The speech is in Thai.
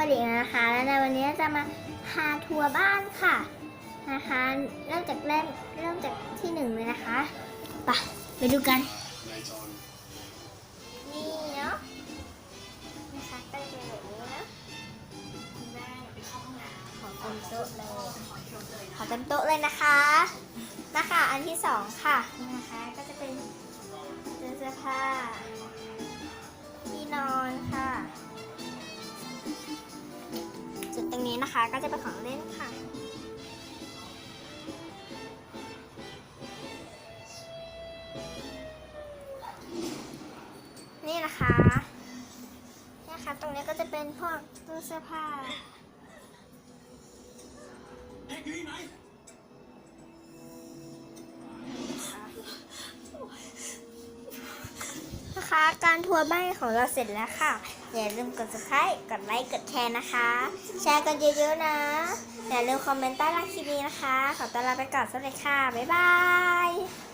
กันอีกนะคะ และในวันนี้จะมาพาทัวร์บ้านค่ะนะคะเริ่มจากเริ่มเริ่มจากที่หนึ่งเลยนะคะไปไปดูกัน นี่เนาะนะคะก็จะเป็นแบบนี้เนาะไปข้าห้องน้ขอเต็มโต๊ะเลยขอเต็มโต๊ะเลยนะคะนะคะ อันที่สองค่ะนะคะก็จะเป็น นี้นะคะ ก็จะเป็นของเล่นค่ะ นี่นะคะนี่นะคะ ตรงนี้ก็จะเป็นพวกตู้เสื้อผ้า นะคะ การทัวร์บ้านของเราเสร็จแล้วค่ะ อย่าลืมกด subscribe กดไลค์ กดแชร์นะคะ แชร์กันเยอะๆนะ อย่าลืมคอมเมนต์ใต้ล่างคลิปนี้นะคะ ขอตัวลาไปก่อนสวัสดีค่ะ บ๊ายบาย